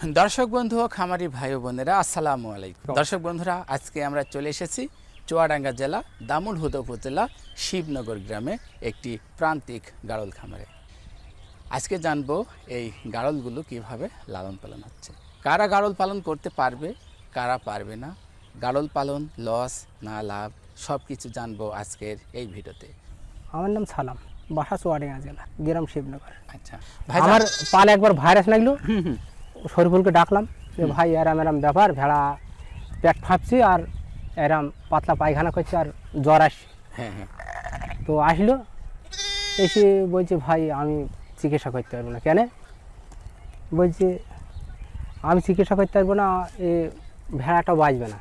দর্শক বন্ধু ও খামারি ভাই বোনেরা আসসালামু আলাইকুম। দর্শক বন্ধুরা আজকে আমরা চলে এসেছি চুয়াডাঙ্গা জেলা দামুল হুদা উপজেলা শিবনগর গ্রামে একটি প্রান্তিক গাড়ল খামারে। আজকে জানব এই গাড়লগুলো কীভাবে লালন পালন হচ্ছে। কারা গাড়ল পালন করতে পারবে কারা পারবে না গাড়ল পালন লস না লাভ সব কিছু জানব আজকের এই ভিডিওতে। আমার নাম সালাম বাসা চুয়াডাঙ্গা জেলা গ্রাম শিবনগর। আচ্ছা ভাই আমার পালে একবার ভাইরাস লাগল শরীফুলকে ডাকলাম যে ভাই এরাম এরাম ব্যাপার ভেড়া পেট ফাঁপছে আর এরাম পাতলা পায়খানা করছে আর জ্বর আসছে। হ্যাঁ হ্যাঁ। তো আসলো এসে বলছে ভাই আমি চিকিৎসা করতে পারব না। কেন? বলছে আমি চিকিৎসা করতে পারব না এ ভেড়াটা বাঁচবে না।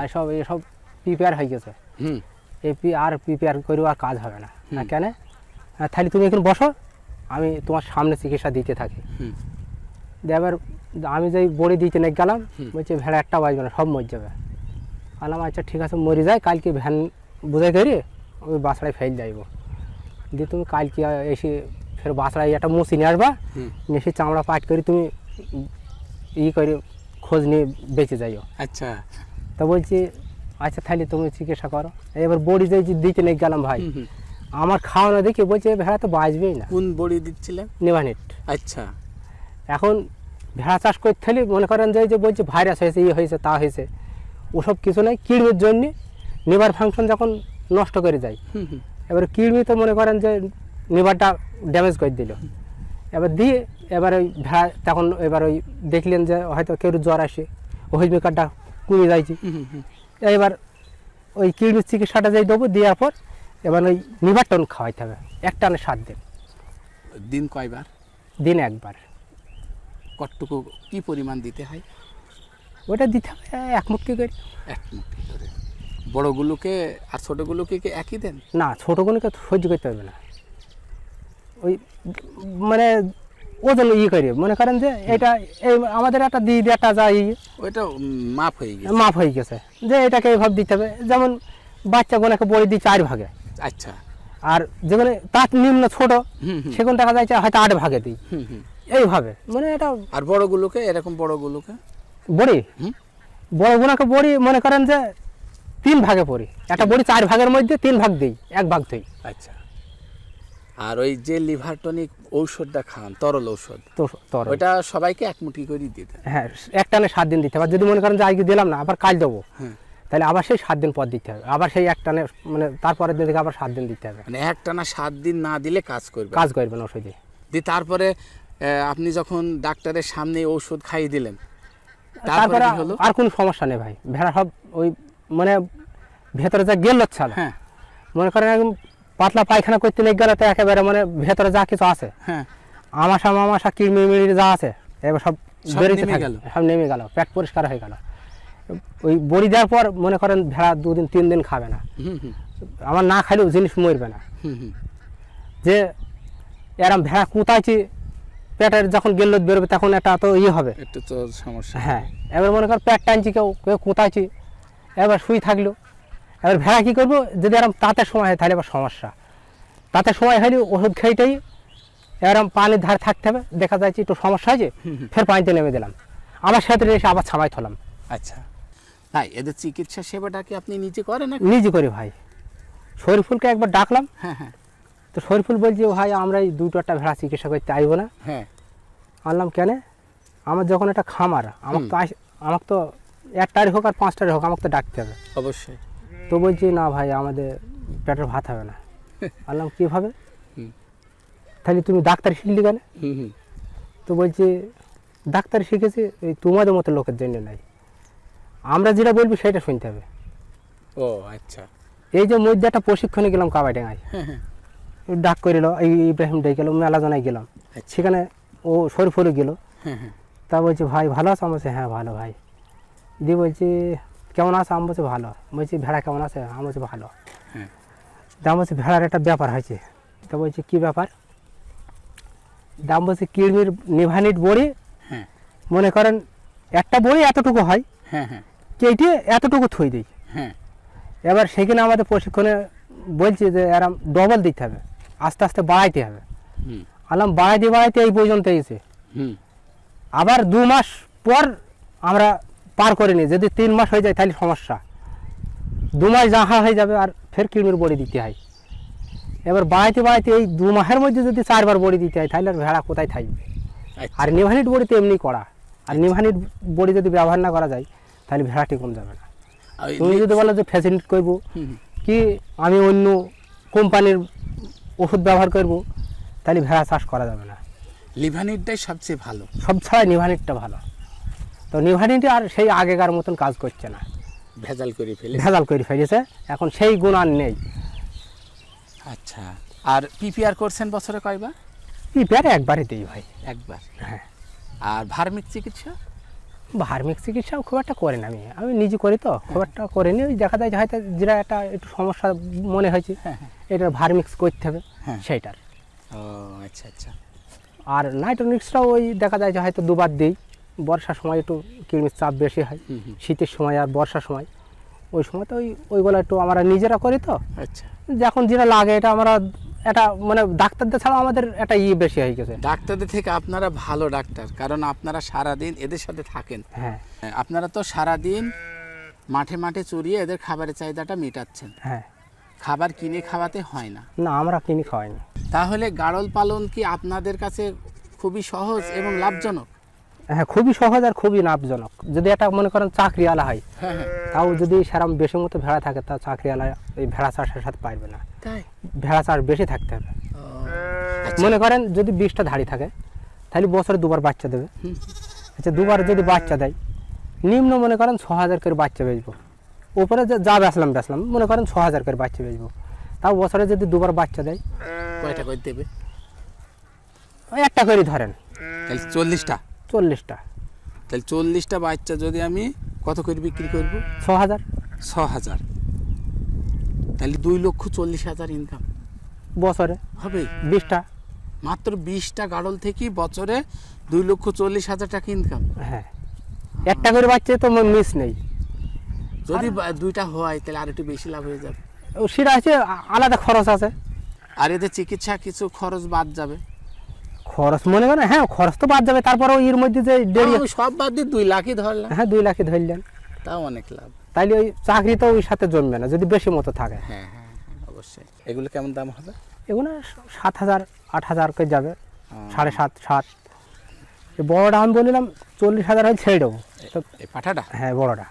আর সব এসব প্রিপেয়ার হয়ে গেছে। হুম। এই পি আর প্রিপেয়ার করেও আর কাজ হবে না। না কেন? হ্যাঁ, তাহলে তুমি এখন বসো আমি তোমার সামনে চিকিৎসা দিতে থাকি। এবার আমি যেই বড়ি দিতে নেই গেলাম বলছে ভেড়া একটা বাজবে না সব মরে যাবে। আলাম আচ্ছা ঠিক আছে মরে যায় কালকে ভ্যান বোঝাই করি ওই বাসড়ায় ফেল যাইব দিয়ে তুমি কালকে এসে ফের বাসড়ায় একটা মুসি নিয়ে আসবা নিয়ে এসে চামড়া পাট করে তুমি ই করে খোঁজ নিয়ে বেঁচে যাইও। আচ্ছা। তা বলছি আচ্ছা তাহলে তুমি চিকিৎসা করো। এবার বড়ি যেই দিতে নেই গেলাম ভাই। আমার খাওয়ানো দেখে বলছে ভেড়া তো বাঁচবেই না। কোন বড়ি দিচ্ছিলেন নেভানিট। আচ্ছা। এখন ভেড়া চাষ করতে হলে মনে করেন যে বলছে ভাইরাস হয়েছে ইয়ে হয়েছে তা হয়েছে ওসব কিছু নেই কিড়মির জন্য লিভার ফাংশন যখন নষ্ট করে যায়। এবার কিড়মি তো মনে করেন যে লিভারটা ড্যামেজ করে দিল। এবার দিয়ে এবার ওই ভেড়া তখন এবার ওই দেখলেন যে হয়তো কেউ জ্বর আসে ওই মেকারটা কমে যাইছে। এবার ওই কিডনির চিকিৎসাটা যাই দেবো দেওয়ার পর এবার ওই লিভার টন খাওয়াইতে হবে এক টানে সাত দিন। দিন কয়বার? দিন একবার। কতটুকু কি পরিমাণ দিতে হয়? ওটা দিতে হবে এক করে। এক করে। বড়গুলোকে আর ছোটগুলোকে কি একই দেন? না ছোটোগুলোকে সহ্য করতে পারবে না। ওই মানে ওজন ইয়ে করে মনে করেন যে এটা এই আমাদের একটা দিয়ে একটা যা ইয়ে ওইটা মাপ হয়ে গেছে। মাপ হয়ে গেছে। যে এটাকে এইভাবে দিতে হবে যেমন বাচ্চা গোনাকে বড়ি দিই চার ভাগে। আচ্ছা। আর যেগুলো তার নিম্ন ছোট সেগুলো দেখা যাচ্ছে হয়তো আট ভাগে দিই। হুম হুম। এইভাবে। মানে এটা আর বড়গুলোকে? এরকম বড়গুলোকে? বড়ি? বড় বোনাকে বড়ি মনে করেন যে তিন ভাগে পড়ি একটা বড়ি চার ভাগের মধ্যে তিন ভাগ দিই এক ভাগ দিই। আচ্ছা। আর ওই যে লিভার টনিক ঔষধটা খান তরল ঔষধ তো তোর ওইটা সবাইকে এক মুঠি করে দিতে। হয়। একটানে সাত দিন দিতে হবে। আর যদি মনে করেন যে আজকে দিলাম না আবার কাল দেবো হ্যাঁ। তাহলে আবার সেই সাত দিন পর দিতে হবে। আবার সেই একটানে মানে তারপরের দিন থেকে আবার সাত দিন দিতে হবে। মানে একটানা সাত দিন না দিলে কাজ করবে কাজ করবে না ওষুধে দিয়ে তারপরে আপনি যখন ডাক্তারের সামনে ঔষধ খাইয়ে দিলেন তারপরে হলো? আর কোনো সমস্যা নেই ভাই। ভেড়া সব ওই মানে ভেতরে যা গেল হ্যাঁ। মনে করেন একদম পাতলা পায়খানা করতে লেগে গেলে তো একেবারে মানে ভেতরে যা কিছু আছে। হ্যাঁ। আমাশা মামাশা মিড়ি যা আছে এবার সব বেরিয়ে নেমে গেল। সব নেমে গেল পেট পরিষ্কার হয়ে গেল। ওই বড়ি দেওয়ার পর মনে করেন ভেড়া দুদিন তিন দিন খাবে না। আমার না খাইলেও জিনিস মরবে না। হুম হুম। যে এরম ভেড়া কুতাইছি পেটের যখন গেল বেরোবে তখন একটা তো ইয়ে হবে। একটু তো সমস্যা। হ্যাঁ এবার মনে কর পেট টানছি কেউ কেউ কুতাইছি এবার শুই থাকল। এবার ভেড়া কী করব? যদি এরম তাঁতের সময় হয় তাহলে এবার সমস্যা। তাঁতের সময় হয়নি ওষুধ খেয়েটাই এরম পানির ধারে থাকতে হবে দেখা যাচ্ছে একটু সমস্যা হয়েছে ফের পানিতে নেমে দিলাম। আবার সাথে এসে আবার ছামাই থলাম আচ্ছা। তাই এদের চিকিৎসা সেবাটা কি আপনি নিজে করেন নিজে করি ভাই। শরীফুলকে একবার ডাকলাম। হ্যাঁ হ্যাঁ। তো শরীফুল বলছে ভাই আমরা এই দুটো একটা ভেড়া চিকিৎসা করতে আইব না। হ্যাঁ। আনলাম কেন? আমার যখন একটা খামার আমার তো আমাকে তো একটারই হোক আর পাঁচটারই হোক আমাকে তো ডাকতে হবে। অবশ্যই। তো বলছি না ভাই আমাদের পেটের ভাত হবে না। আনলাম কীভাবে তাহলে তুমি ডাক্তার শিখলি কেন? তো বলছি ডাক্তার শিখেছি এই তোমাদের মতো লোকের জন্য নাই। আমরা যেটা বলবি সেটা শুনতে হবে। ও আচ্ছা। এই যে মধ্যে একটা প্রশিক্ষণে গেলাম কাবাডাঙ্গায়। হ্যাঁ হ্যাঁ। ডাক করিল এই ইব্রাহিম ডে গেল মেলা জানাই গেলাম। আচ্ছা। সেখানে ও শরীফুলও গেল। হ্যাঁ হ্যাঁ তা বলছি ভাই ভালো আছো? আমি বলছি হ্যাঁ ভালো ভাই। দিয়ে বলছি কেমন আছে? আমি বলছি ভালো। বলছি ভেড়া কেমন আছে? আমি বলছি ভালো। দাম বলছি ভেড়ার একটা ব্যাপার হয়েছে। তা বলছি কী ব্যাপার? দাম বলছি কিডনির নিভানিট বড়ি হ্যাঁ। মনে করেন একটা বড়ি এতটুকু হয় হ্যাঁ হ্যাঁ। কেটে এতটুকু থই দিই। হ্যাঁ। এবার সেখানে আমাদের প্রশিক্ষণে বলছি যে এরম ডবল দিতে হবে। আস্তে আস্তে বাড়াইতে হবে। আলাম বাড়াইতে বাড়াইতে এই পর্যন্ত এসে। হুম। আবার দু মাস পর আমরা পার করে নিই। যদি তিন মাস হয়ে যায় তাহলে সমস্যা। দু মাস জাহা হয়ে যাবে আর ফের কৃমির বড়ি দিতে হয়। এবার বাড়াইতে বাড়াইতে এই দু মাসের মধ্যে যদি চারবার বড়ি দিতে হয় তাহলে আর ভেড়া কোথায় থাকবে? আচ্ছা, আর নিভানিট বড়ি তো এমনি করা আর নিভানিট বড়ি যদি ব্যবহার না করা যায় তাহলে ভেড়াটি কম যাবে না। তুমি যদি বলো যে ফ্যাসিলিটি করব। কি আমি অন্য কোম্পানির ওষুধ ব্যবহার করব তাহলে ভেড়া চাষ করা যাবে না। লিভানিটটাই সবচেয়ে ভালো। সব ছাড়া নিভানিটটা ভালো। তো নিভানিটি আর সেই আগেকার মতন কাজ করছে না। ভেজাল করে ফেলে। ভেজাল করে ফেলেছে এখন সেই গুণ আর নেই। আচ্ছা আর পিপিআর করছেন বছরে কয়বার? পিপিআর একবারে দিই ভাই। একবার? হ্যাঁ। আর ভার্মিক চিকিৎসা? ভার্মিক চিকিৎসাও খুব একটা করি না আমি। আমি নিজে করি তো খুব একটা করিনি। ওই দেখা যায় যে হয়তো যেটা একটা একটু সমস্যা মনে হয়েছে। হ্যাঁ হ্যাঁ। এটা ভার্মিক্স করতে হবে হ্যাঁ। সেইটার। ও আচ্ছা আচ্ছা। আর নাইট্রোনিক্সটাও ওই দেখা যায় যে হয়তো দুবার দিই। বর্ষার সময় একটু কৃমির চাপ বেশি হয়। শীতের সময় আর বর্ষার সময়। ওই সময় তো ওই ওইগুলো একটু আমরা নিজেরা করি তো। আচ্ছা। যখন যেটা লাগে এটা আমরা এটা মানে ডাক্তারদের ছাড়াও আমাদের একটা ইয়ে বেশি হয়ে গেছে। ডাক্তারদের থেকে আপনারা ভালো ডাক্তার কারণ আপনারা সারাদিন এদের সাথে থাকেন। হ্যাঁ। আপনারা তো সারাদিন মাঠে মাঠে চড়িয়ে এদের খাবারের চাহিদাটা মেটাচ্ছেন। হ্যাঁ। খাবার কিনে খাওয়াতে হয় না। না আমরা কিনে খাওয়াই না। তাহলে গাড়ল পালন কি আপনাদের কাছে খুবই সহজ এবং লাভজনক? হ্যাঁ খুবই সহজ আর খুবই লাভজনক। যদি এটা মনে করেন চাকরিওয়ালা হয় হ্যাঁ হ্যাঁ। তাও যদি সেরকম বেশি মতো ভেড়া থাকে তা চাকরিওয়ালা এই ভেড়া চাষের সাথে পারবে না। ভেড়া চাষ বেশি থাকতে হবে। আচ্ছা। মনে করেন যদি বিশটা ধাড়ি থাকে তাহলে বছরে দুবার বাচ্চা দেবে। আচ্ছা দুবার যদি বাচ্চা দেয় নিম্ন মনে করেন ছ হাজার করে বাচ্চা বেচবো। উপরে যা বেসলাম বেসলাম মনে করেন ছ হাজার করে বাচ্চা বেচবো। তাও বছরে যদি দুবার বাচ্চা দেয় কয়টা করে দেবে? ওই একটা করে ধরেন। তাহলে চল্লিশটা? চল্লিশটা। তাহলে চল্লিশটা বাচ্চা যদি আমি কত করে বিক্রি করব? ছ হাজার। ছ হাজার। তাহলে দুই লক্ষ চল্লিশ হাজার ইনকাম বছরে হবে? বিশটা। মাত্র বিশটা গাড়ল থেকে বছরে দুই লক্ষ চল্লিশ হাজার টাকা ইনকাম হ্যাঁ। একটা করে বাচ্চা তো মিস নেই। যদি দুইটা হয় তাহলে আর একটু বেশি লাভ হয়ে যাবে। ও সেটা আছে আলাদা খরচ আছে। আর এদের চিকিৎসা কিছু খরচ বাদ যাবে। খরচ মনে করেন হ্যাঁ খরচ তো বাদ যাবে তারপরেও এর মধ্যে যে দেরি সব বাদ দিয়ে দুই লাখই ধরলাম। হ্যাঁ দুই লাখই ধরলেন। তাও অনেক লাভ। তাইলে ওই চাকরি তো ওই সাথে জমবে না যদি বেশি মতো থাকে। হ্যাঁ হ্যাঁ হ্যাঁ, অবশ্যই। এগুলো কেমন দাম হবে? এগুলো সাত হাজার আট হাজার করে যাবে সাড়ে সাত সাত। বড়োটা আমি বললাম চল্লিশ হাজার হয় ছেড়ে দেবো। পাঠাটা? হ্যাঁ বড়োটা।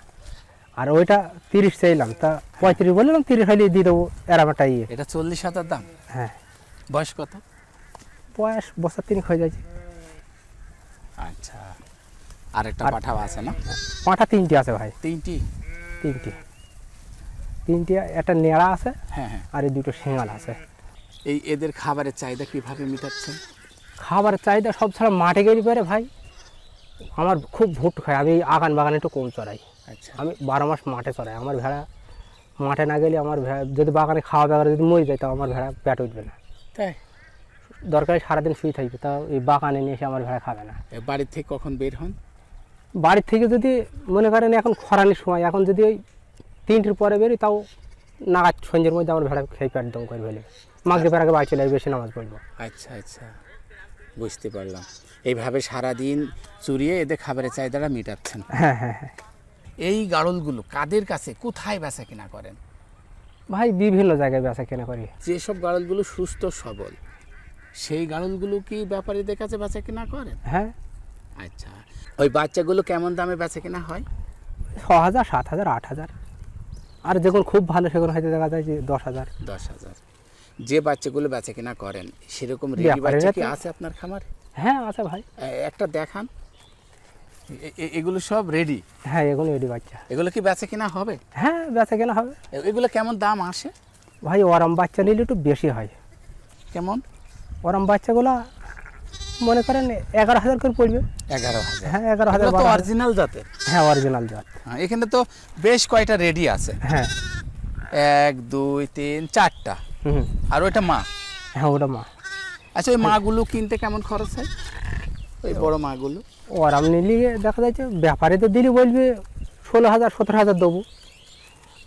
আর ওইটা তিরিশ চাইলাম তা পঁয়ত্রিশ বললাম তিরিশ হলে দিয়ে দেবো এরম একটা ইয়ে। এটা চল্লিশ হাজার দাম? হ্যাঁ। বয়স কত? বয়স বছর তিনিক হয়ে যাচ্ছে আচ্ছা। আর একটা আর- পাঠাও আছে না? পাঁঠা তিনটি আছে ভাই। তিনটি? তিনটি। তিনটি একটা নেড়া আছে হ্যাঁ হ্যাঁ। আর এই দুটো শিঙাল আছে। এই এদের খাবারের চাহিদা কীভাবে মেটাচ্ছেন খাবারের চাহিদা সব ছাড়া মাঠে গেলে পারে ভাই। আমার খুব ভুট খায় আমি আগান বাগানে একটু কম চড়াই। আচ্ছা। আমি বারো মাস মাঠে চড়াই। আমার ভেড়া মাঠে না গেলে আমার ভেড়া যদি বাগানে খাওয়া দাওয়া যদি মরে যায় তাও আমার ভেড়া পেট উঠবে না। তাই? দরকারি সারাদিন শুয়ে থাকবে তাও এই বাগানে নিয়ে এসে আমার ভেড়া খাবে না। বাড়ির থেকে কখন বের হন? বাড়ির থেকে যদি মনে করেন এখন খরানির সময় এখন যদি ওই তিনটের পরে বেরোই তাও নাগাদ সন্ধ্যের মধ্যে আমার ভেড়া খেয়ে পেট দম করে ফেলে। মাগরি পেরাকে বাড়ি চলে বেশি নামাজ পড়ব। আচ্ছা আচ্ছা। বুঝতে পারলাম। এইভাবে সারাদিন চুরিয়ে এদের খাবারের চাহিদাটা মেটাচ্ছেন। হ্যাঁ হ্যাঁ হ্যাঁ। এই গাড়লগুলো কাদের কাছে কোথায় বেচা কিনা করেন? ভাই বিভিন্ন জায়গায় বেচা কেনা করি। যেসব গাড়লগুলো সুস্থ সবল সেই গাড়লগুলো কি ব্যাপারীদের কাছে বেচা কিনা করেন? হ্যাঁ। আচ্ছা ওই বাচ্চাগুলো কেমন দামে বেচা কিনা হয়? ছ হাজার সাত হাজার আট হাজার আর যেগুলো খুব ভালো সেগুলো হয়তো দেখা যায় যে দশ হাজার দশ হাজার যে বাচ্চাগুলো বেচা কিনা করেন সেরকম রেডি বাচ্চা কি আছে আপনার খামারে? হ্যাঁ আছে ভাই। একটা দেখান। এগুলো সব রেডি হ্যাঁ এগুলো এডি বাচ্চা। এগুলো কি বেচা কিনা হবে? হ্যাঁ বেচা কেনা হবে। এগুলো কেমন দাম আসে? ভাই ওরম বাচ্চা নিলে একটু বেশি হয়। কেমন? ওরম বাচ্চাগুলো মনে করেন এগারো হাজার করে পড়বে। এগারো হাজার। হ্যাঁ এগারো হাজার তো অরিজিনাল জাতের? হ্যাঁ অরিজিনাল জাত। হ্যাঁ, এখানে তো বেশ কয়টা রেডি আছে? হ্যাঁ। এক দুই তিন চারটা। হুম। আর ওইটা মা? হ্যাঁ ওটা মা। আচ্ছা ওই মাগুলো কিনতে কেমন খরচ হয়? ওই বড় মাগুলো? ওরম নিলে দেখা যাচ্ছে ব্যাপারে তো দিলি বলবে ষোলো হাজার সতেরো হাজার দেবো।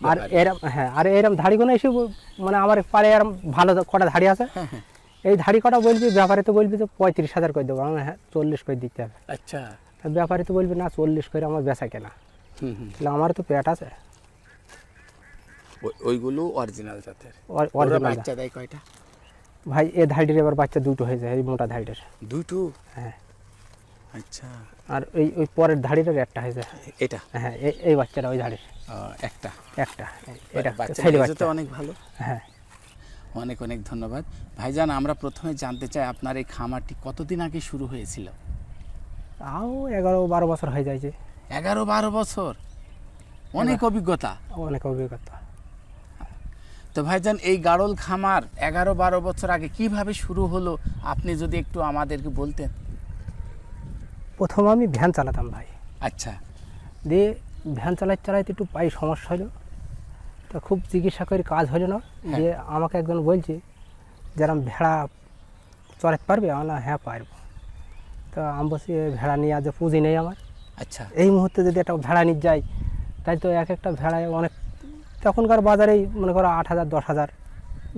আর এরম হ্যাঁ আর এরম ধাড়িগুলো এসে ব- মানে আমার পাড়ে এরম ভালো কটা ধাড়ি আছে। হ্যাঁ হ্যাঁ। এই ধাড়ি কটা বলবি ব্যাপারে তো বলবি তো পঁয়ত্রিশ হাজার করে দেবো। আমি হ্যাঁ চল্লিশ করে দিতে হবে। আচ্ছা। তা ব্যাপারী তো বলবি না চল্লিশ করে আমার বেচা কেনা। হুম হুম। তাহলে আমার তো পেট আছে। ওইগুলো অরিজিনাল জাতের। অর- ওরা original বাচ্চা দেয় কয়টা? ভাই এ ধাইটের এবার বাচ্চা দুটো হয়ে যায় এই মোটা ধাইটের দুটো? হ্যাঁ। আচ্ছা। আর ওই ওই পরের ধাড়িটার একটা হয়ে যায় এটা? হ্যাঁ এই বাচ্চাটা ওই ধাড়ির। একটা? একটা এটা বাচ্চা। অনেক ভালো? হ্যাঁ। অনেক অনেক ধন্যবাদ। ভাইজান আমরা প্রথমে জানতে চাই আপনার এই খামারটি কতদিন আগে শুরু হয়েছিল? তাও এগারো বারো বছর হয়ে যাচ্ছে এগারো বারো বছর? অনেক অভিজ্ঞতা। অনেক অভিজ্ঞতা। তো ভাইজান এই গাড়ল খামার এগারো বারো বছর আগে কীভাবে শুরু হলো? আপনি যদি একটু আমাদেরকে বলতেন। প্রথম আমি ভ্যান চালাতাম ভাই। আচ্ছা। দিয়ে ভ্যান চালাতে চালাইতে একটু পায়ে সমস্যা হলো তা খুব চিকিৎসা করে কাজ হলো না। হ্যাঁ। দিয়ে আমাকে একজন বলছে যেরকম ভেড়া চড়াতে পারবে? আমার না হ্যাঁ পারব। তো আমি বলছি ভেড়া নিয়ে আজ পুঁজি নেই আমার। আচ্ছা। এই মুহূর্তে যদি একটা ভেড়া নিয়ে যাই তাই তো এক একটা ভেড়ায় অনেক তখনকার বাজারেই মনে করো আট হাজার দশ হাজার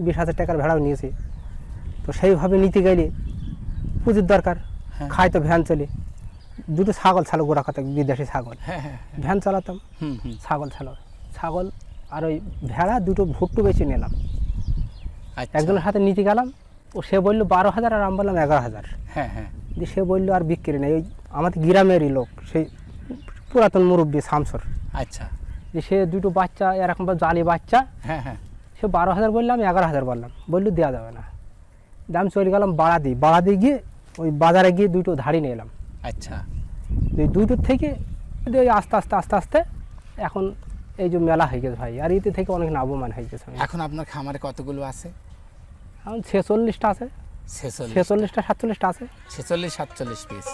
বিশ হাজার টাকার ভেড়াও নিয়েছে। তো সেইভাবে নিতে গেলে পুঁজির দরকার। খায় তো ভ্যান চলে। দুটো ছাগল ছালো গোড়া কথা বিদেশি ছাগল। হ্যাঁ হ্যাঁ ভ্যান চালাতাম হুম হুম। ছাগল ছালো। ছাগল আর ওই ভেড়া দুটো ভুট্টু বেছে নিলাম। আচ্ছা। একজনের হাতে নিতে গেলাম ও সে বলল বারো হাজার আর আমি বললাম এগারো হাজার। হ্যাঁ হ্যাঁ। দিয়ে সে বলল আর বিক্রি নেই। ওই আমাদের গ্রামেরই লোক সেই পুরাতন মুরব্বী শামসর। আচ্ছা। যে সে দুটো বাচ্চা এরকম জালি বাচ্চা হ্যাঁ হ্যাঁ। সে বারো হাজার বললাম এগারো হাজার বললাম। বলল দেওয়া যাবে না। দাম চলে গেলাম বাড়া দিই বাড়া দিয়ে গিয়ে ওই বাজারে গিয়ে দুটো ধাড়ি নিয়ে এলাম। আচ্ছা। এই দুটোর থেকে আস্তে আস্তে আস্তে আস্তে এখন এই যে মেলা হয়ে গেছে ভাই আর এতে থেকে অনেক লাভবান হয়ে গেছে এখন আপনার খামারে কতগুলো আছে? এখন ছেচল্লিশটা আছে। ছেচল্লিশ ছেচল্লিশটা সাতচল্লিশটা আছে। ছেচল্লিশ সাতচল্লিশ পিস